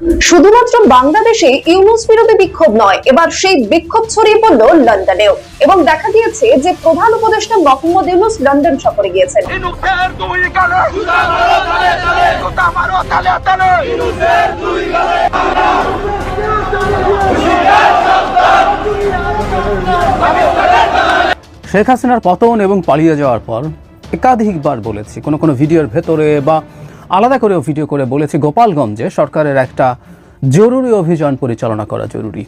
শুধুমাত্র বাংলাদেশে ইউনুস বিরোধী বিক্ষোভ নয় এবার সেই বিক্ষোভ ছড়িয়ে পড়ল লন্ডনেও। এবং দেখা গিয়েছে যে প্রধান উপদেষ্টা মোহাম্মদ ইউনুস লন্ডন সফরে গিয়েছেন। শেখ হাসিনার পতন এবং পালিয়ে যাওয়ার পর একাধিকবার বলেছি কোনো কোনো ভিডিওর ভেতরে বা আলাদা করেও ভিডিও করে বলেছি, গোপালগঞ্জে সরকারের একটা জরুরি অভিযান পরিচালনা করা জরুরি।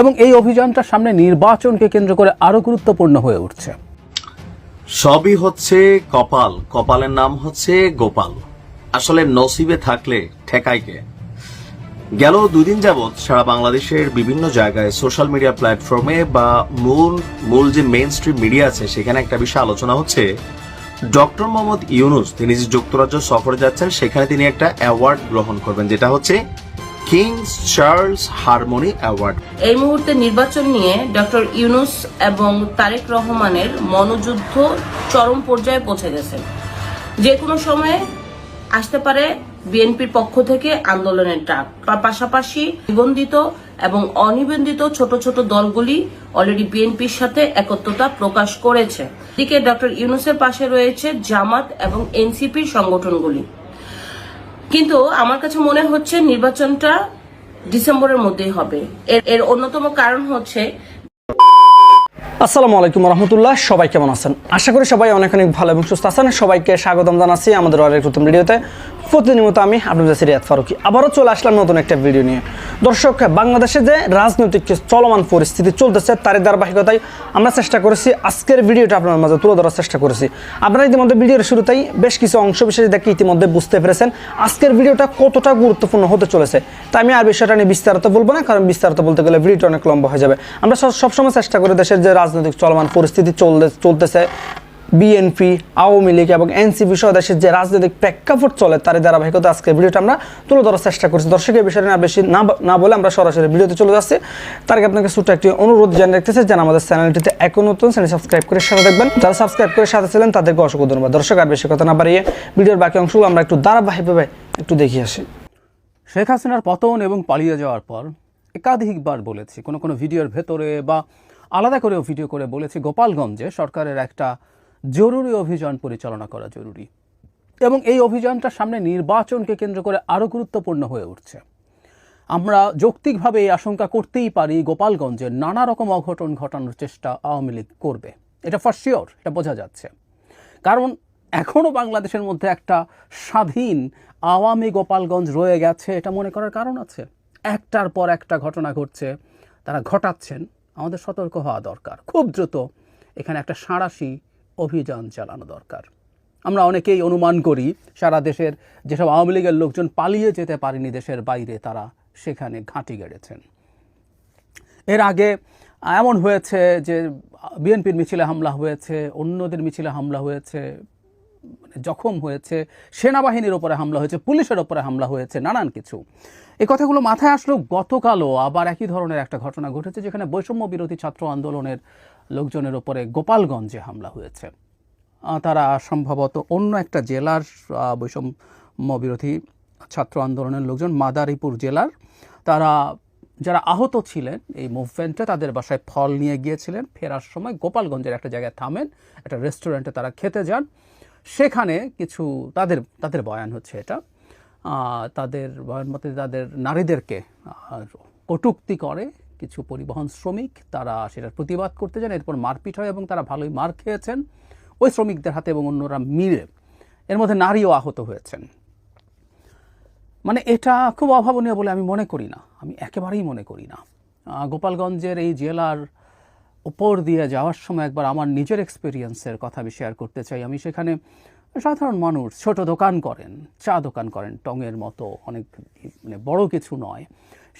এবং এই অভিযানটা সামনে নির্বাচনকে কেন্দ্র করে আরও গুরুত্বপূর্ণ হয়ে উঠছে। সবই হচ্ছে কপাল। কপালের নাম হচ্ছে গোপাল। আসলে নসিবে থাকলে ঠেকাইকে গেল দুদিন যাবৎ সারা বাংলাদেশের বিভিন্ন জায়গায় সোশ্যাল মিডিয়া প্ল্যাটফর্মে বা মূল মূল যে মেইন স্ট্রিম মিডিয়া আছে, সেখানে একটা বিষয় আলোচনা হচ্ছে ডক্টর মোহাম্মদ ইউনুস, তিনি যে যুক্তরাজ্য সফরে যাচ্ছেন, সেখানে তিনি একটা অ্যাওয়ার্ড গ্রহণ করবেন, যেটা হচ্ছে কিংস চার্লস হারমোনি অ্যাওয়ার্ড। এই মুহূর্তে নির্বাচন নিয়ে ডক্টর ইউনুস এবং তারেক রহমানের মনোযুদ্ধ চরম পর্যায়ে পৌঁছে গেছে। যে কোনো সময়ে আসতে পারে বিএনপির পক্ষ থেকে আন্দোলনের ডাক। পাশাপাশি নিবন্ধিত এবং অনিবন্ধিত ছোট ছোট দলগুলি অলরেডি বিএনপির সাথে একত্রতা প্রকাশ করেছে। এদিকে ডক্টর ইউনুসের পাশে রয়েছে জামাত এবং এনসিপির সংগঠনগুলি। কিন্তু আমার কাছে মনে হচ্ছে নির্বাচনটা ডিসেম্বরের মধ্যেই হবে। এর অন্যতম কারণ হচ্ছে আসসালামু আলাইকুম রহমতুল্লাহ, সবাই কেমন আছেন? আশা করি সবাই অনেক অনেক ভালো এবং সুস্থ আছেন। সবাইকে স্বাগতম জানাচ্ছি আমাদের অনেক নতুন ভিডিওতে। প্রতিনিয়ত আমি আপনাদের সিরিয়াত ফারুকি আবারও চলে আসলাম নতুন একটা ভিডিও নিয়ে। দর্শক, বাংলাদেশে যে রাজনৈতিক চলমান পরিস্থিতি চলতেছে তার ধারাবাহিকতায় আমরা চেষ্টা করেছি, আজকের ভিডিওটা আপনার মাঝে তুলে ধরার চেষ্টা করেছি। আপনারা ইতিমধ্যে ভিডিওর শুরুতেই বেশ কিছু অংশ বিশেষ দেখে ইতিমধ্যে বুঝতে পেরেছেন আজকের ভিডিওটা কতটা গুরুত্বপূর্ণ হতে চলেছে। তাই আমি আর বিষয়টা নিয়ে বিস্তারিত বলব না, কারণ বিস্তারিত বলতে গেলে ভিডিওটা অনেক লম্বা হয়ে যাবে। আমরা সব- সবসময় চেষ্টা করি দেশের যে রাজনৈতিক চলমান পরিস্থিতি চলতে, চলতেছে। বিএনপি আওয়ামী লীগ এবং এনসিপি সহ দেশের যে রাজনৈতিক প্রেক্ষাপট চলে তার ধারাবাহিকতা আজকে ভিডিওটা আমরা তুলে ধরার চেষ্টা করছি। দর্শক, এই বিষয়টা না বেশি না না বলে আমরা সরাসরি ভিডিওতে চলে যাচ্ছি। তার আগে আপনাকে ছোট্ট একটি অনুরোধ জানিয়ে রাখতেছে, যেন আমাদের চ্যানেলটিতে এখন নতুন চ্যানেল সাবস্ক্রাইব করে সাথে দেখবেন যারা সাবস্ক্রাইব করে সাথে ছিলেন, তাদেরকে অসংখ্য ধন্যবাদ। দর্শক, আর বেশি কথা না বাড়িয়ে ভিডিওর বাকি অংশগুলো আমরা একটু ধারাবাহিকভাবে একটু দেখিয়ে আসি। শেখ হাসিনার পতন এবং পালিয়ে যাওয়ার পর একাধিকবার বলেছি, কোনো কোনো ভিডিওর ভেতরে বা আলাদা করেও ভিডিও করে বলেছি গোপালগঞ্জে সরকারের একটা জরুরি অভিযান পরিচালনা করা জরুরি। এবং এই অভিযানটা সামনে নির্বাচনকে কেন্দ্র করে আরও গুরুত্বপূর্ণ হয়ে উঠছে। আমরা যৌক্তিকভাবে এই আশঙ্কা করতেই পারি গোপালগঞ্জে নানা রকম অঘটন ঘটানোর চেষ্টা আওয়ামী লীগ করবে। এটা ফার শিওর এটা বোঝা যাচ্ছে। কারণ এখনও বাংলাদেশের মধ্যে একটা স্বাধীন আওয়ামী গোপালগঞ্জ রয়ে গেছে, এটা মনে করার কারণ আছে। একটার পর একটা ঘটনা ঘটছে, তারা ঘটাচ্ছেন। আমাদের সতর্ক হওয়া দরকার। খুব দ্রুত এখানে একটা সাঁড়াশি অভিযান চালানো দরকার। আমরা অনেকেই অনুমান করি, সারা দেশের যেসব আওয়ামী লীগের লোকজন পালিয়ে যেতে পারেনি দেশের বাইরে, তারা সেখানে ঘাঁটি গেড়েছেন। এর আগে এমন হয়েছে যে বিএনপির মিছিলে হামলা হয়েছে, অন্যদের মিছিলে হামলা হয়েছে জখম হয়েছে, সেনাবাহিনীর ওপরে হামলা হয়েছে, পুলিশের ওপরে হামলা হয়েছে, নানান কিছু। এই কথাগুলো মাথায় আসলো গতকালও আবার একই ধরনের একটা ঘটনা ঘটেছে, যেখানে বৈষম্য বিরোধী ছাত্র আন্দোলনের লোকজনের ওপরে গোপালগঞ্জে হামলা হয়েছে। তারা সম্ভবত অন্য একটা জেলার বৈষম্য বিরোধী ছাত্র আন্দোলনের লোকজন, মাদারীপুর জেলার। তারা, যারা আহত ছিলেন এই মুভমেন্টে তাদের বাসায় ফল নিয়ে গিয়েছিলেন, ফেরার সময় গোপালগঞ্জের একটা জায়গায় থামেন, একটা রেস্টুরেন্টে তারা খেতে যান। সেখানে কিছু তাদের তাদের বয়ান হচ্ছে এটা। তাদের বয়ান মতে তাদের নারীদেরকে কটূক্তি করে কিছু পরিবহন শ্রমিক। তারা সেটার প্রতিবাদ করতে যান এরপর মারপিট হয় এবং তারা ভালোই মার খেয়েছেন। ওই শ্রমিকদের হাতে এবং অন্যরা মিলে এর মধ্যে নারীও আহত হয়েছেন। মানে এটা খুব অভাবনীয় বলে আমি মনে করি না। আমি একেবারেই মনে করি না। গোপালগঞ্জের এই জেলার উপর দিয়ে যাওয়ার সময় একবার আমার নিজের এক্সপিরিয়েন্সের কথা আমি শেয়ার করতে চাই। আমি সেখানে সাধারণ মানুষ, ছোট দোকান করেন, চা দোকান করেন, টঙের মতো, অনেক মানে বড় কিছু নয়।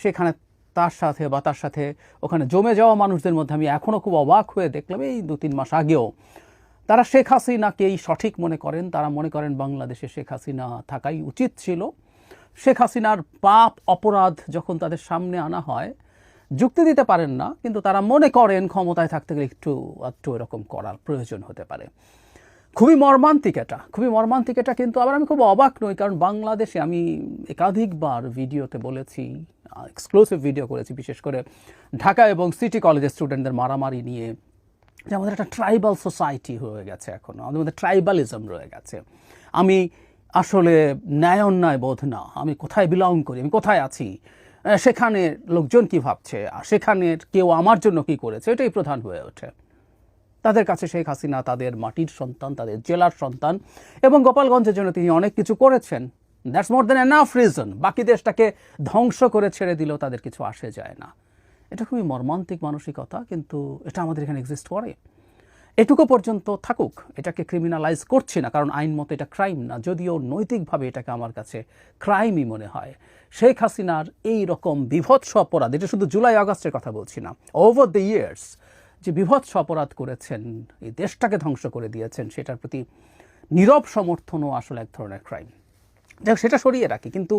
সেখানে তার সাথে বা তার সাথে ওখানে জমে যাওয়া মানুষদের মধ্যে আমি এখনও খুব অবাক হয়ে দেখলাম, এই দু তিন মাস আগেও। তারা শেখ হাসিনাকেই সঠিক মনে করেন, তারা মনে করেন বাংলাদেশে শেখ হাসিনা থাকাই উচিত ছিল। শেখ হাসিনার পাপ, অপরাধ যখন তাদের সামনে আনা হয় যুক্তি দিতে পারেন না, কিন্তু তারা মনে করেন ক্ষমতায় থাকতে গেলে একটু একটু এরকম করার প্রয়োজন হতে পারে। খুবই মর্মান্তিক এটা, খুবই মর্মান্তিক এটা, কিন্তু আবার আমি খুব অবাক নই, কারণ বাংলাদেশে আমি একাধিকবার ভিডিওতে বলেছি এক্সক্লুসিভ ভিডিও করেছি, বিশেষ করে ঢাকা এবং সিটি কলেজের স্টুডেন্টদের মারামারি নিয়ে, যে আমাদের একটা ট্রাইবাল সোসাইটি হয়ে গেছে এখন, আমাদের মধ্যে ট্রাইবালিজম রয়ে গেছে। আমি আসলে ন্যায় অন্যায় বোধ না, আমি কোথায় বিলং করি, আমি কোথায় আছি? আহ, সেখানে লোকজন কি ভাবছে? আর সেখানের কেউ আমার জন্য কি করেছে? এটাই প্রধান হয়ে ওঠে। তাদের কাছে শেখ হাসিনা তাদের মাটির সন্তান তাদের জেলার সন্তান এবং গোপালগঞ্জের জন্য তিনি অনেক কিছু করেছেন that's more than enough reason বাকি দেশটাকে ধ্বংস করে ছেড়ে দিলেও তাদের কিছু আসে যায় না। এটা খুবই মর্মান্তিক মানসিকতা কিন্তু এটা আমাদের এখানে এক্সিস্ট করে। এটুকু পর্যন্ত থাকুক, এটাকে ক্রিমিনালাইজ করছি না, কারণ আইন মতো এটা ক্রাইম না, যদিও নৈতিকভাবে এটাকে আমার কাছে ক্রাইমই মনে হয়। শেখ হাসিনার এই রকম বিভৎস অপরাধ, এটা শুধু জুলাই আগস্টের কথা বলছি না ওভার দ্য ইয়ার্স যে বিভৎস অপরাধ করেছেন, এই দেশটাকে ধ্বংস করে দিয়েছেন, সেটার প্রতি নীরব সমর্থনও আসলে এক ধরনের ক্রাইম যাই সেটা সরিয়ে রাখি, কিন্তু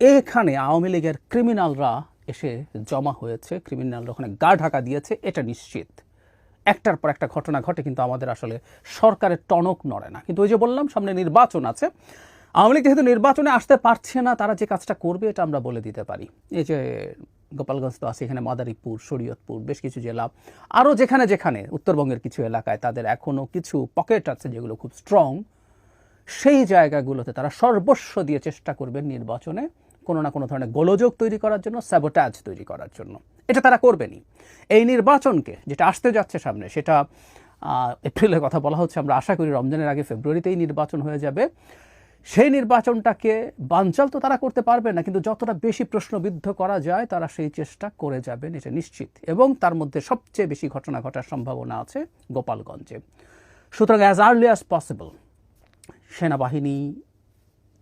এখানে আওয়ামী লীগের ক্রিমিনালরা এসে জমা হয়েছে ক্রিমিনালরা ওখানে গা ঢাকা দিয়েছে, এটা নিশ্চিত। একটার পর একটা ঘটনা ঘটে, কিন্তু আমাদের আসলে সরকারের টনক নড়ে না। কিন্তু ওই যে বললাম, সামনে নির্বাচন আছে। আওয়ামী লীগ যেহেতু নির্বাচনে আসতে পারছে না, তারা যে কাজটা করবে এটা আমরা বলে দিতে পারি। এই যে গোপালগঞ্জ তো আছে, এখানে মাদারীপুর, শরীয়তপুর, বেশ কিছু জেলা আরও যেখানে যেখানে, উত্তরবঙ্গের কিছু এলাকায় তাদের এখনও কিছু পকেট আছে যেগুলো খুব স্ট্রং সেই জায়গাগুলোতে তারা সর্বস্ব দিয়ে চেষ্টা করবেন নির্বাচনে কোনো না কোনো ধরনের গোলযোগ তৈরি করার জন্য স্যাবোটাজ তৈরি করার জন্য। এটা তারা করবেনই। এই নির্বাচনকে যেটা আসতে যাচ্ছে সামনে, সেটা এপ্রিলের কথা বলা হচ্ছে, আমরা আশা করি রমজানের আগে ফেব্রুয়ারিতেই নির্বাচন হয়ে যাবে। সেই নির্বাচনটাকে বানচাল তো তারা করতে পারবে না, কিন্তু যতটা বেশি প্রশ্নবিদ্ধ করা যায়, তারা সেই চেষ্টা করে যাবেন, এটা নিশ্চিত। এবং তার মধ্যে সবচেয়ে বেশি ঘটনা ঘটার সম্ভাবনা আছে গোপালগঞ্জে। সুতরাং অ্যাজ আর্লি অ্যাজ পসিবল সেনাবাহিনী,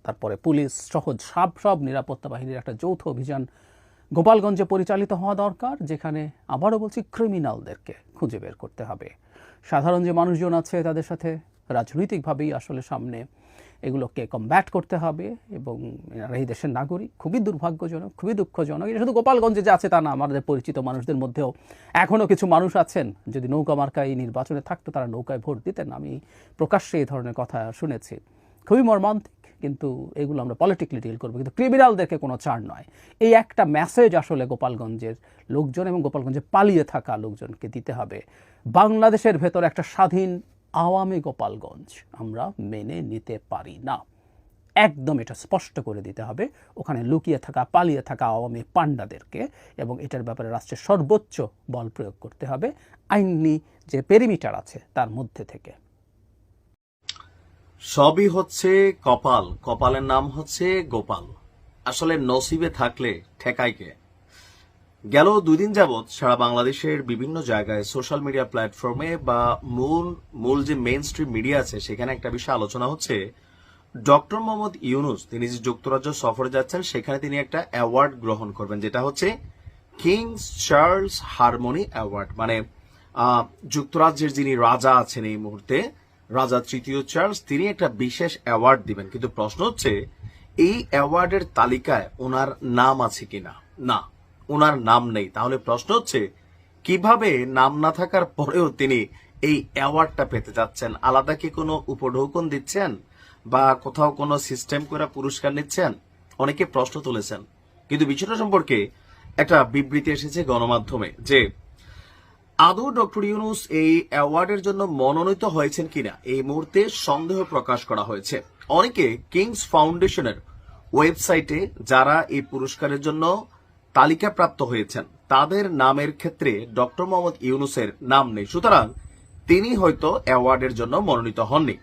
তারপরে পুলিশ সহজ সব সব নিরাপত্তা বাহিনীর একটা যৌথ অভিযান গোপালগঞ্জে পরিচালিত হওয়া দরকার, যেখানে আবারও বলছি ক্রিমিনালদেরকে খুঁজে বের করতে হবে। সাধারণ যে মানুষজন আছে, তাদের সাথে রাজনৈতিকভাবেই আসলে সামনে এগুলোকে কমব্যাট করতে হবে এবং এই দেশের নাগরিক। খুবই দুর্ভাগ্যজনক, খুবই দুঃখজনক। এটা শুধু গোপালগঞ্জে যে আছে তা না, আমাদের পরিচিত মানুষদের মধ্যেও এখনও কিছু মানুষ আছেন। যদি নৌকা মার্কা এই নির্বাচনে থাকতো, তারা নৌকায় ভোট দিতেন। আমি প্রকাশ্যে এই ধরনের কথা শুনেছি। খুবই মর্মান্তিক। কিন্তু এগুলো আমরা পলিটিক্যালি ডিল করব। কিন্তু ক্রিমিনালদেরকে কোনো ছাড় নয়। এই একটা মেসেজ আসলে গোপালগঞ্জের লোকজন এবং গোপালগঞ্জে পালিয়ে থাকা লোকজনকে দিতে হবে। বাংলাদেশের ভেতর একটা স্বাধীন আওয়ামী গোপালগঞ্জ আমরা মেনে নিতে পারি না। একদম এটা স্পষ্ট করে দিতে হবে। ওখানে লুকিয়ে থাকা, পালিয়ে থাকা আওয়ামী পাণ্ডাদেরকে এবং এটার ব্যাপারে রাষ্ট্রের সর্বোচ্চ বল প্রয়োগ করতে হবে। আইনি যে পেরিমিটার আছে, তার মধ্যে থেকে। সবই হচ্ছে কপাল। কপালের নাম হচ্ছে গোপাল। আসলে নসিবে থাকলে ঠেকায় কে? গেল দুই দিন যাবৎ সারা বাংলাদেশের বিভিন্ন জায়গায় সোশ্যাল মিডিয়া প্ল্যাটফর্মে বা মূল মূল যে মেইন স্ট্রিম মিডিয়া আছে, সেখানে একটা বিষয় আলোচনা হচ্ছে। ডক্টর মোহাম্মদ ইউনুস, তিনি যে যুক্তরাজ্য সফরে যাচ্ছেন, সেখানে তিনি একটা অ্যাওয়ার্ড গ্রহণ করবেন, যেটা হচ্ছে কিংস চার্লস হারমোনি অ্যাওয়ার্ড মানে যুক্তরাজ্যের যিনি রাজা আছেন এই মুহূর্তে রাজা তৃতীয় চার্লস তিনি একটা বিশেষ অ্যাওয়ার্ড দিবেন। কিন্তু প্রশ্ন হচ্ছে, এই অ্যাওয়ার্ডের তালিকায় ওনার নাম আছে কিনা? না, ওনার নাম নেই। তাহলে প্রশ্ন হচ্ছে, কীভাবে নাম না থাকার পরেও তিনি এই অ্যাওয়ার্ডটা পেতে যাচ্ছেন? আলাদা কি কোনো উপঢৌকন দিচ্ছেন? বা কোথাও কোনো সিস্টেম করে পুরস্কার নিচ্ছেন? অনেকে প্রশ্ন তুলেছেন। কিন্তু বিষয়টা সম্পর্কে একটা বিবৃতি এসেছে গণমাধ্যমে যে আদৌ ডক্টর ইউনুস এই অ্যাওয়ার্ডের জন্য মনোনীত হয়েছেন কিনা? এই মুহূর্তে সন্দেহ প্রকাশ করা হয়েছে। অনেকে কিংস ফাউন্ডেশনের ওয়েবসাইটে যারা এই পুরস্কারের জন্য তালিকাপ্রাপ্ত হয়েছেন, তাদের নামের ক্ষেত্রে ডক্টর মোহাম্মদ ইউনুসের নাম নেই। সুতরাং তিনি হয়তো অ্যাওয়ার্ডের জন্য মনোনীত হননি।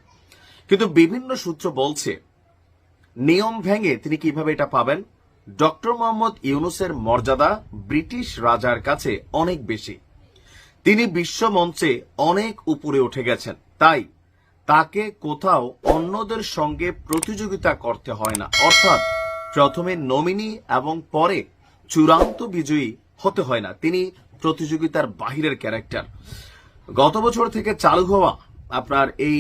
কিন্তু বিভিন্ন সূত্র বলছে, নিয়ম ভেঙে তিনি কীভাবে এটা পাবেন? ডক্টর মোহাম্মদ ইউনুসের মর্যাদা ব্রিটিশ রাজার কাছে অনেক বেশি। তিনি বিশ্ব মঞ্চে অনেক উপরে উঠে গেছেন। তাই তাকে কোথাও অন্যদের সঙ্গে প্রতিযোগিতা করতে হয় না। অর্থাৎ প্রথমে নমিনি এবং পরে চূড়ান্ত বিজয়ী হতে হয় না। তিনি প্রতিযোগিতার বাহিরের ক্যারেক্টার। গত বছর থেকে চালু হওয়া আপনার এই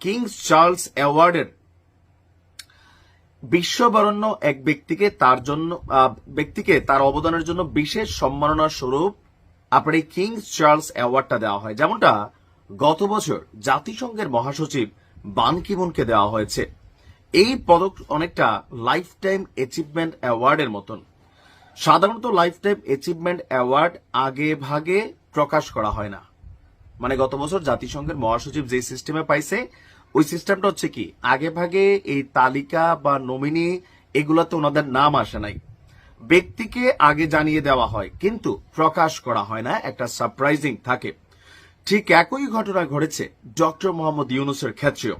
কিংস চার্লস অ্যাওয়ার্ডের বিশ্ববরণ্য এক ব্যক্তিকে তার জন্য ব্যক্তিকে তার অবদানের জন্য বিশেষ সম্মাননা স্বরূপ আপনার এই কিংস চার্লস অ্যাওয়ার্ডটা দেওয়া হয়। যেমনটা গত বছর জাতিসংঘের মহাসচিব বান কিমুনকে দেওয়া হয়েছে। এই পদক অনেকটা লাইফ টাইম অ্যাচিভমেন্ট অ্যাওয়ার্ডের মতন। সাধারণত লাইফ টাইম অ্যাচিভমেন্ট অ্যাওয়ার্ড আগে ভাগে প্রকাশ করা হয় না। মানে গত বছর জাতিসংঘের মহাসচিব যে সিস্টেমে পাইছে, ওই সিস্টেমটা হচ্ছে কি, আগে ভাগে এই তালিকা বা নমিনি এগুলাতে ওনাদের নাম আসে নাই। ব্যক্তিকে আগে জানিয়ে দেওয়া হয়, কিন্তু প্রকাশ করা হয় না, একটা সারপ্রাইজিং থাকে। ঠিক একই ঘটনা ঘটেছে ডক্টর মোহাম্মদ ইউনুসের ক্ষেত্রেও।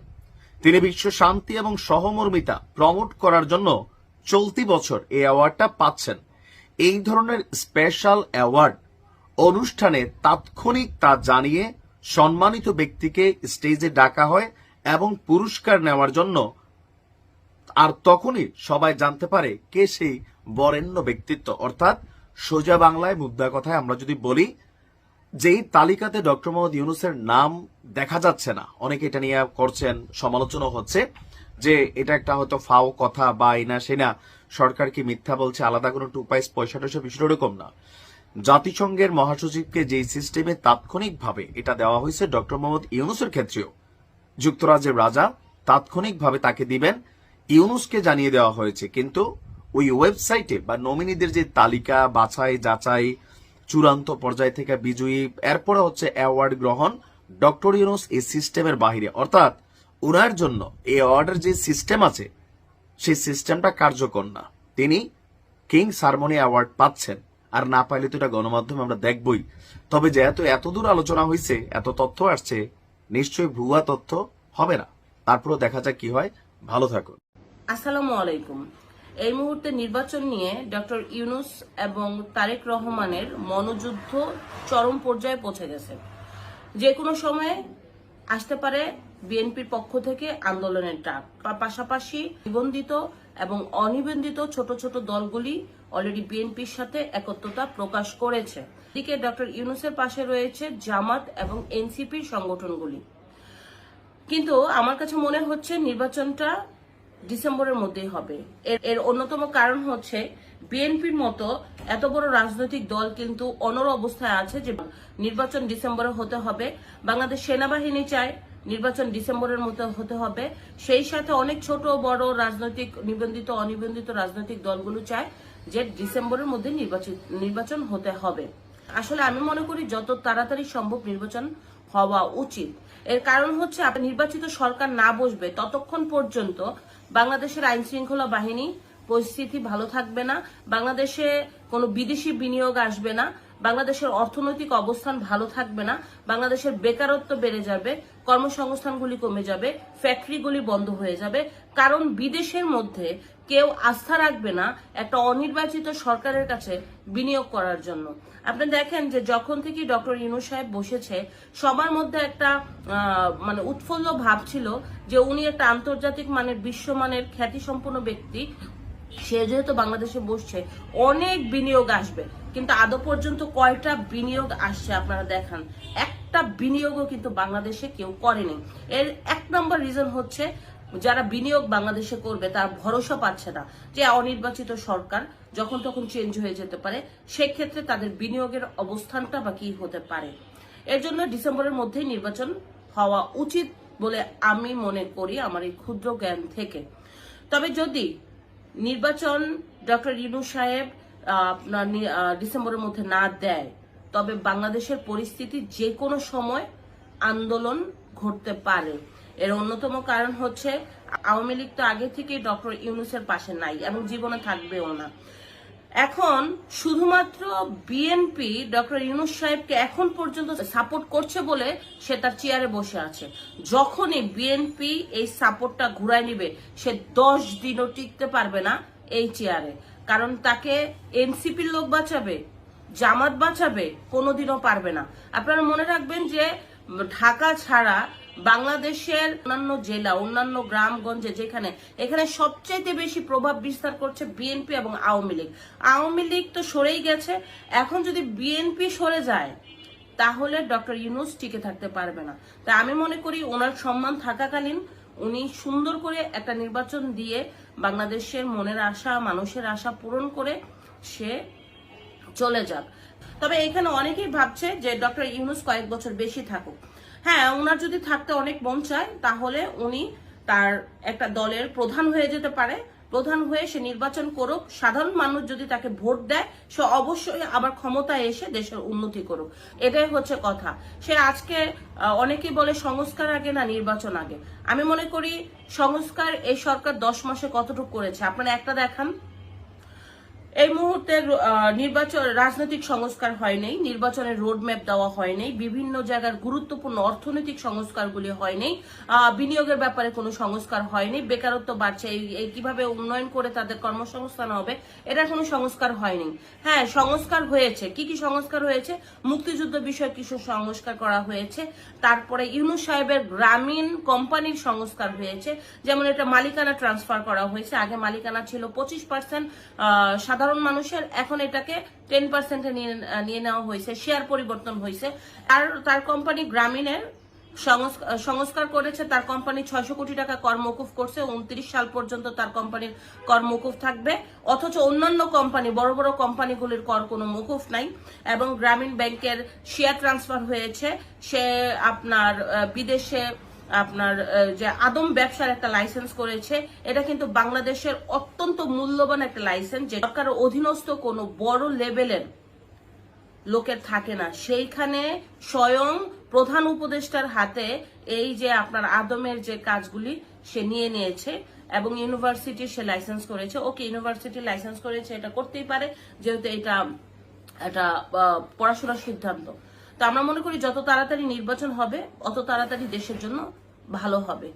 তিনি বিশ্ব শান্তি এবং সহমর্মিতা প্রমোট করার জন্য চলতি বছর এই অ্যাওয়ার্ডটা পাচ্ছেন। এই ধরনের স্পেশাল অ্যাওয়ার্ড অনুষ্ঠানে তাৎক্ষণিক তা জানিয়ে সম্মানিত ব্যক্তিকে স্টেজে ডাকা হয় এবং পুরস্কার নেওয়ার জন্য আর তখনই সবাই জানতে পারে কে সেই বরেণ্য ব্যক্তিত্ব। অর্থাৎ সোজা বাংলায় মুদ্রা কথায় আমরা যদি বলি, যেই তালিকাতে ডক্টর মোহাম্মদ ইউনুসের নাম দেখা যাচ্ছে না, অনেকে এটা নিয়ে করছেন সমালোচনা হচ্ছে যে এটা একটা হয়তো ফাও কথা বা এনা সেনা সরকার কি মিথ্যা বলছে, আলাদা কোনো টু পাইস, পয়সা টয়সা বিষয় এরকম না। জাতিসংঘের মহাসচিবকে যেই সিস্টেমে তাৎক্ষণিকভাবে এটা দেওয়া হয়েছে ডক্টর মোহাম্মদ ইউনুসের ক্ষেত্রেও, যুক্তরাজ্যের রাজা তাৎক্ষণিকভাবে তাকে দিবেন, ইউনুসকে জানিয়ে দেওয়া হয়েছে, কিন্তু ওই ওয়েবসাইটে বা নমিনিদের যে তালিকা, বাছাই, যাচাই, চূড়ান্ত পর্যায় থেকে বিজয়ী, এরপরে হচ্ছে অ্যাওয়ার্ড গ্রহণ ডক্টর ইউনুস এই সিস্টেমের বাহিরে। অর্থাৎ ওনার জন্য এই অ্যাওয়ার্ডের যে সিস্টেম আছে, সেই সিস্টেমটা কার্যকর না। তিনি কিং সারমনি অ্যাওয়ার্ড পাচ্ছেন। আর না পাইলে তো এটা গণমাধ্যমে আমরা দেখবই। তবে যেহেতু এত দূর আলোচনা হয়েছে এত তথ্য আসছে, নিশ্চয়ই ভুয়া তথ্য হবে না। তারপরও দেখা যাক কি হয়। ভালো থাকুন। আসসালামু আলাইকুম। এই মুহূর্তে নির্বাচন নিয়ে ডক্টর ইউনুস এবং তারেক রহমানের মনোযুদ্ধ চরম পর্যায়ে পৌঁছে গেছে। যে কোনো সময়ে আসতে পারে বিএনপির পক্ষ থেকে আন্দোলনের ডাক। পাশাপাশি নিবন্ধিত এবং অনিবন্ধিত ছোট ছোট দলগুলি অলরেডি বিএনপির সাথে একত্রতা প্রকাশ করেছে। এদিকে ডক্টর ইউনুসের পাশে রয়েছে জামাত এবং এনসিপির সংগঠনগুলি। কিন্তু আমার কাছে মনে হচ্ছে নির্বাচনটা ডিসেম্বরের মধ্যেই হবে। এর এর অন্যতম কারণ হচ্ছে, বিএনপির মতো এত বড় রাজনৈতিক দল কিন্তু অনর অবস্থায় আছে যে নির্বাচন ডিসেম্বরে হতে হবে। বাংলাদেশ সেনাবাহিনী চায় নির্বাচন ডিসেম্বরের মধ্যে হতে হবে। সেই সাথে অনেক ছোট, বড় রাজনৈতিক, নিবন্ধিত, অনিবন্ধিত রাজনৈতিক দলগুলো চায় যে ডিসেম্বরের মধ্যে নির্বাচন নির্বাচন হতে হবে। আসলে আমি মনে করি যত তাড়াতাড়ি সম্ভব নির্বাচন হওয়া উচিত। এর কারণ হচ্ছে আপনি নির্বাচিত সরকার না বসবে ততক্ষণ পর্যন্ত বাংলাদেশের আইন শৃঙ্খলা বাহিনী পরিস্থিতি ভালো থাকবে না, বাংলাদেশে কোনো বিদেশি বিনিয়োগ আসবে না, বাংলাদেশের অর্থনৈতিক অবস্থান ভালো থাকবে না, বাংলাদেশের বেকারত্ব বেড়ে যাবে, কর্মসংস্থানগুলি কমে যাবে, ফ্যাক্টরিগুলি বন্ধ হয়ে যাবে। কারণ বিদেশের মধ্যে কেউ আস্থা রাখবে না একটা অনির্বাচিত সরকারের কাছে বিনিয়োগ করার জন্য। আপনি দেখেন যে যখন থেকে ডক্টর ইনু সাহেব বসেছে, সবার মধ্যে একটা মানে উৎফুল্ল ভাব ছিল যে উনি একটা আন্তর্জাতিক মানের বিশ্বমানের খ্যাতিসম্পন্ন ব্যক্তি। সে যেহেতু বাংলাদেশে বসছে, অনেক বিনিয়োগ আসবে। কিন্তু আদৌ পর্যন্ত কয়টা বিনিয়োগ আসছে আপনারা দেখান। একটা বিনিয়োগও কিন্তু বাংলাদেশে কেউ করেনি। এর এক নম্বর রিজন হচ্ছে যারা বিনিয়োগ বাংলাদেশে করবে, তার ভরসা পাচ্ছে না যে অনির্বাচিত সরকার যখন তখন চেঞ্জ হয়ে যেতে পারে, সেক্ষেত্রে তাদের বিনিয়োগের অবস্থানটা বা কি হতে পারে। এর জন্য ডিসেম্বরের মধ্যেই নির্বাচন হওয়া উচিত বলে আমি মনে করি, আমার এই ক্ষুদ্র জ্ঞান থেকে। তবে যদি নির্বাচন ডক্টর ইনু সাহেব আপনার ডিসেম্বরের মধ্যে না দেয়, তবে বাংলাদেশের পরিস্থিতি যে কোনো সময় আন্দোলন ঘটতে পারে। এর অন্যতম কারণ হচ্ছে, আওয়ামী লীগ তো আগে থেকেই ডক্টর ইউনুসের পাশে নাই এবং জীবনে থাকবেও না। এখন শুধুমাত্র বিএনপি ডক্টর ইউনুস সাহেবকে এখন পর্যন্ত সাপোর্ট করছে বলে সে তার চেয়ারে বসে আছে। যখনই বিএনপি এই সাপোর্টটা ঘুরায় নিবে, সে দশ দিনও টিকতে পারবে না এই চেয়ারে। কারণ তাকে এনসিপির লোক বাঁচাবে, জামাত বাঁচাবে, কোনোদিনও পারবে না। আপনারা মনে রাখবেন যে ঢাকা ছাড়া বাংলাদেশের অন্যান্য জেলা, অন্যান্য গ্রামগঞ্জে যেখানে, এখানে সবচাইতে বেশি প্রভাব বিস্তার করছে বিএনপি এবং আওয়ামী লীগ। আওয়ামী লীগ তো সরেই গেছে। এখন যদি বিএনপি সরে যায়, তাহলে ডক্টর ইউনুস টিকে থাকতে পারবে না। তাই আমি মনে করি ওনার সম্মান থাকাকালীন উনি সুন্দর করে একটা নির্বাচন দিয়ে বাংলাদেশের মনের আশা, মানুষের আশা পূরণ করে সে চলে যাক। তবে এখানে অনেকেই ভাবছে যে ডক্টর ইউনুস কয়েক বছর বেশি থাকুক। হ্যাঁ ওনার যদি থাকতে অনেক মন চায়, তাহলে উনি তার একটা দলের প্রধান হয়ে যেতে পারে। প্রধান হয়ে সে নির্বাচন করুক। সাধারণ মানুষ যদি তাকে ভোট দেয়, সে অবশ্যই আবার ক্ষমতায় এসে দেশের উন্নতি করুক। এটাই হচ্ছে কথা। সে আজকে অনেকেই বলে সংস্কার আগে না নির্বাচন আগে। আমি মনে করি সংস্কার এই সরকার দশ মাসে কতটুকু করেছে? আপনারা একটা দেখান। এই মুহূর্তে নির্বাচন রাজনৈতিক সংস্কার হয়নি নির্বাচনের রোডম্যাপ দেওয়া হয়নি বিভিন্ন জায়গার গুরুত্বপূর্ণ অর্থনৈতিক সংস্কারগুলি হয়নি আহ, বিনিয়োগের ব্যাপারে কোনো সংস্কার হয়নি বেকারত্ব বাড়ছে এই কীভাবে উন্নয়ন করে তাদের কর্মসংস্থান হবে এটা কোনো সংস্কার হয়নি হ্যাঁ সংস্কার হয়েছে। কি কি সংস্কার হয়েছে? মুক্তিযুদ্ধ বিষয়ে কিছু সংস্কার করা হয়েছে। তারপরে ইউনুস সাহেবের গ্রামীণ কোম্পানির সংস্কার হয়েছে। যেমন এটা মালিকানা ট্রান্সফার করা হয়েছে। আগে মালিকানা ছিল পঁচিশ পার্সেন্ট সাধারণ মানুষের এখন এটাকে টেন পার্সেন্টে নিয়ে নেওয়া হয়েছে শেয়ার পরিবর্তন হয়েছে। আর তার কোম্পানি গ্রামীণের সংস্ক- সংস্কার করেছে, তার কোম্পানি ছয়শো কোটি টাকা কর মকুফ করছে, উনত্রিশ সাল পর্যন্ত তার কোম্পানির কর মকুফ থাকবে। অথচ অন্যান্য কোম্পানি বড় বড় কোম্পানিগুলির কর কোনো মকুফ নাই এবং গ্রামীণ ব্যাংকের শেয়ার ট্রান্সফার হয়েছে। সে আপনার বিদেশে আপনার যে আদম ব্যবসার একটা লাইসেন্স করেছে, এটা কিন্তু বাংলাদেশের অত্যন্ত মূল্যবান একটা লাইসেন্স যে সরকারের অধীনস্থ কোনো বড় লেভেলের লোকের থাকে না। সেইখানে স্বয়ং প্রধান উপদেষ্টার হাতে এই যে আপনার আদমের যে কাজগুলি সে নিয়ে নিয়েছে এবং ইউনিভার্সিটি সে লাইসেন্স করেছে। ওকে ইউনিভার্সিটি লাইসেন্স করেছে, এটা করতেই পারে, যেহেতু এটা একটা পড়াশোনার সিদ্ধান্ত। তো আমরা মনে করি যত তাড়াতাড়ি নির্বাচন হবে, অত তাড়াতাড়ি দেশের জন্য ভালো হবে।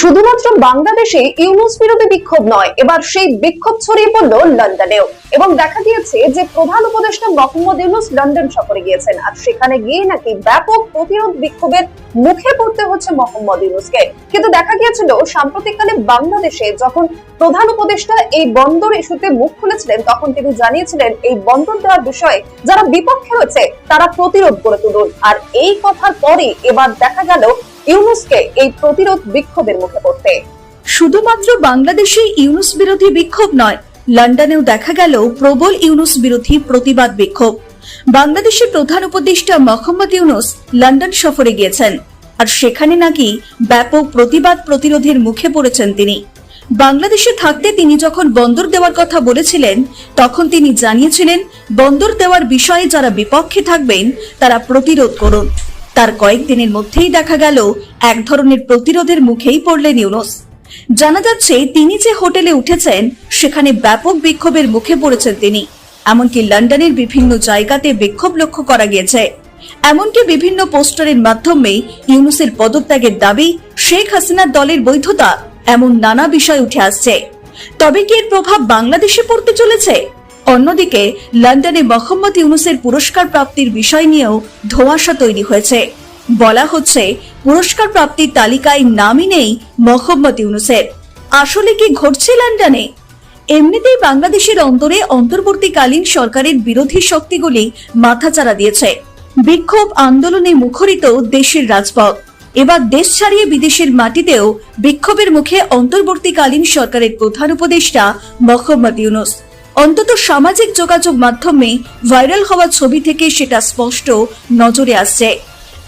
শুধুমাত্র বাংলাদেশে ইউনুস বিরোধী বিক্ষোভ নয়, এবার সেই বিক্ষোভ ছড়িয়ে পড়ল লন্ডনেও। এবং দেখা গিয়েছে যে প্রধান উপদেষ্টা মোহাম্মদ ইউনুস লন্ডন সফরে গিয়েছেন, আর সেখানে গিয়ে নাকি ব্যাপক প্রতিরোধ বিক্ষোভের মুখে পড়তে হচ্ছে মোহাম্মদ ইউনুসকে। কিন্তু দেখা গিয়েছিল, সাম্প্রতিককালে বাংলাদেশে যখন প্রধান উপদেষ্টা এই বন্দর ইস্যুতে মুখ খুলেছিলেন, তখন তিনি জানিয়েছিলেন এই বন্দর দেওয়ার বিষয়ে যারা বিপক্ষে রয়েছে তারা প্রতিরোধ করে তুলুন। আর এই কথার পরে এবার দেখা গেল ইউনুসকে এই প্রতিরোধ বিক্ষোভের মুখে পড়তে। শুধুমাত্র বাংলাদেশে ইউনুস বিরোধী বিক্ষোভ নয়, লন্ডনেও দেখা গেল প্রবল ইউনুস বিরোধী প্রতিবাদ বিক্ষোভ। বাংলাদেশের প্রধান উপদেষ্টা মোহাম্মদ ইউনুস লন্ডন সফরে গিয়েছেন, আর সেখানে নাকি ব্যাপক প্রতিবাদ প্রতিরোধের মুখে পড়েছেন তিনি। বাংলাদেশে থাকতে তিনি যখন বন্দর দেওয়ার কথা বলেছিলেন, তখন তিনি জানিয়েছিলেন, বন্দর দেওয়ার বিষয়ে যারা বিপক্ষে থাকবেন, তারা প্রতিরোধ করুন। তার কয়েকদিনের মধ্যেই দেখা গেল, এক ধরনের প্রতিরোধের মুখেই পড়লেন ইউনুস। জানা যাচ্ছে, তিনি যে হোটেলে উঠেছেন, সেখানে ব্যাপক বিক্ষোভের মুখে পড়েছেন তিনি। এমনকি লন্ডনের বিভিন্ন জায়গাতে বিক্ষোভ লক্ষ্য করা গিয়েছে। এমনকি বিভিন্ন পোস্টারের মাধ্যমে ইউনুসের পদত্যাগের দাবি শেখ হাসিনার দলের বৈধতা এমন নানা বিষয় উঠে আসছে। তবে কি এর প্রভাব বাংলাদেশে পড়তে চলেছে? অন্যদিকে, লন্ডনে মোহাম্মদ ইউনুসের পুরস্কার প্রাপ্তির বিষয় নিয়েও ধোঁয়াশা তৈরি হয়েছে। বলা হচ্ছে, পুরস্কার প্রাপ্তির তালিকায় নামই নেই মোহাম্মদ ইউনুসের। আসলে কি ঘটছে লন্ডনে? এমনিতেই বাংলাদেশের অন্তরে অন্তর্বর্তীকালীন সরকারের বিরোধী শক্তিগুলি মাথাচাড়া দিয়েছে। বিক্ষোভ আন্দোলনে মুখরিত দেশের রাজপথ। এবার দেশ ছাড়িয়ে বিদেশের মাটিতেও বিক্ষোভের মুখে অন্তর্বর্তীকালীন সরকারের প্রধান উপদেষ্টা মোহাম্মদ ইউনুস। অন্তত সামাজিক যোগাযোগ মাধ্যমে ভাইরাল হওয়া ছবি থেকে সেটা স্পষ্ট নজরে আসছে।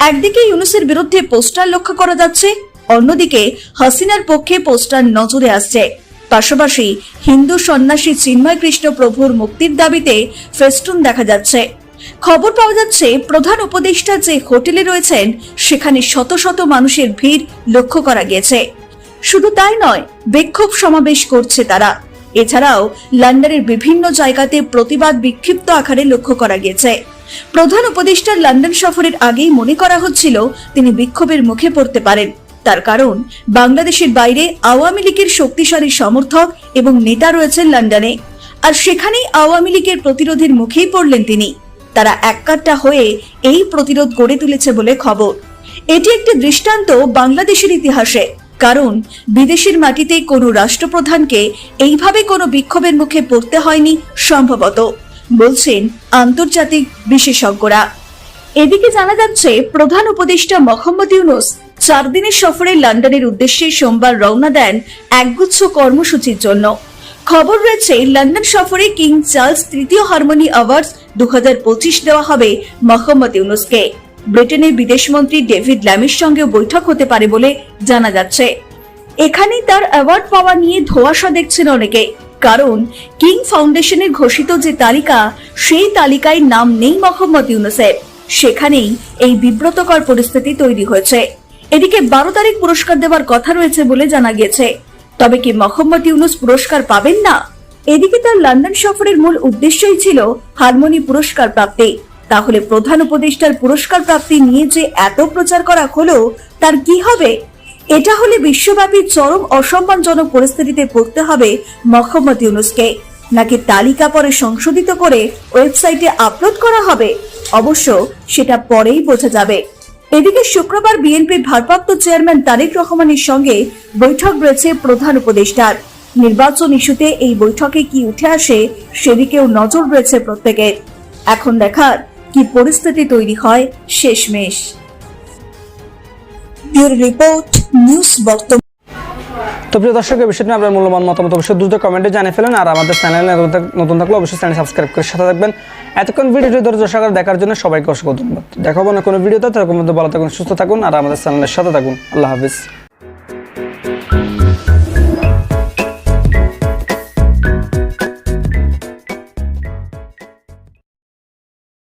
একদিকে ইউনুসের বিরুদ্ধে পোস্টার লক্ষ্য করা যাচ্ছে, অন্যদিকে হাসিনার পক্ষে পোস্টার নজরে আসছে। পাশাপাশি হিন্দু সন্ন্যাসী চিন্ময় কৃষ্ণ প্রভুর মুক্তির দাবিতে ফেস্টুন দেখা যাচ্ছে। খবর পাওয়া যাচ্ছে, প্রধান উপদেষ্টা যে হোটেলে রয়েছেন, সেখানে শত শত মানুষের ভিড় লক্ষ্য করা গেছে শুধু তাই নয়, বিক্ষোভ সমাবেশ করছে তারা। এছাড়াও, লন্ডনের বিভিন্ন জায়গাতে প্রতিবাদ বিক্ষিপ্ত আকারে লক্ষ্য করা গেছে প্রধান উপদেষ্টার লন্ডন সফরের আগেই মনে করা হচ্ছিল, তিনি বিক্ষোভের মুখে পড়তে পারেন। তার কারণ, বাংলাদেশের বাইরে আওয়ামী লীগের শক্তিশালী সমর্থক এবং নেতা রয়েছেন লন্ডনে। আর সেখানেই আওয়ামী লীগের প্রতিরোধের মুখেই পড়লেন তিনি। তারা এককাট্টা হয়ে এই প্রতিরোধ গড়ে তুলেছে বলে খবর। এটি একটি দৃষ্টান্ত বাংলাদেশের ইতিহাসে, কারণ বিদেশের মাটিতে কোনো রাষ্ট্রপ্রধানকে এইভাবে কোনো বিক্ষোভের মুখে পড়তে হয়নি সম্ভবত, বলছেন আন্তর্জাতিক বিশেষজ্ঞরা। এদিকে জানা যাচ্ছে, প্রধান উপদেষ্টা মোহাম্মদ ইউনুস চার দিনের সফরে লন্ডনের উদ্দেশ্যে সোমবার রওনা দেন একগুচ্ছ কর্মসূচির জন্য। খবর রয়েছে, লন্ডন সফরে কিং চার্লস তৃতীয় হারমোনি অ্যাওয়ার্ডস দু দেওয়া হবে মোহাম্মদ ইউনুসকে। ব্রিটেনের বিদেশমন্ত্রী ডেভিড ল্যামির সঙ্গে বৈঠক হতে পারে বলে জানা যাচ্ছে। এখানেই তার অ্যাওয়ার্ড পাওয়া নিয়ে ধোঁয়াশা দেখছেন অনেকে, কারণ কিং ফাউন্ডেশনের ঘোষিত যে তালিকা, সেই তালিকায় নাম নেই মোহাম্মদ ইউনুসের। সেখানেই এই বিব্রতকর পরিস্থিতি তৈরি হয়েছে। এদিকে বারো তারিখ পুরস্কার দেওয়ার কথা রয়েছে বলে জানা গিয়েছে। তবে কি মোহাম্মদ ইউনুস পুরস্কার পাবেন না? এদিকে তার লন্ডন সফরের মূল উদ্দেশ্যই ছিল হারমোনি পুরস্কার প্রাপ্তি। তাহলে প্রধান উপদেষ্টার পুরস্কার প্রাপ্তি নিয়ে যে এত প্রচার করা হলো, তার কি হবে? এটা হলে বিশ্বব্যাপী চরম অসম্মানজনক পরিস্থিতিতে পড়তে হবে মোহাম্মদ ইউনুসকে। নাকি তালিকা পরে সংশোধিত করে ওয়েবসাইটে আপলোড করা হবে? অবশ্য সেটা পরেই বোঝা যাবে। এদিকে শুক্রবার বিএনপির ভারপ্রাপ্ত চেয়ারম্যান তারেক রহমানের সঙ্গে বৈঠক রয়েছে প্রধান উপদেষ্টার। নির্বাচন ইস্যুতে এই বৈঠকে কি উঠে আসে সেদিকেও নজর রয়েছে প্রত্যেকের। এখন দেখার কি পরিস্থিতি তৈরি হয়, শেষমেশ। রিপোর্ট, নিউজ বক্তব্য। তো প্রিয় দর্শক এই বিষয়টি আপনার মূল্যবান মতামত অবশ্যই দ্রুত কমেন্টে জানিয়ে ফেলেন আর আমাদের চ্যানেলে নতুন থাকলে অবশ্যই চ্যানেল সাবস্ক্রাইব করে সাথে থাকবেন। এতক্ষণ ভিডিওটি ধৈর্য সহকারে দেখার জন্য সবাইকে অসংখ্য ধন্যবাদ। দেখাবো না কোনো ভিডিওতে তার মধ্যে ভালো থাকুন, সুস্থ থাকুন আর আমাদের চ্যানেলের সাথে থাকুন। আল্লাহ হাফিজ।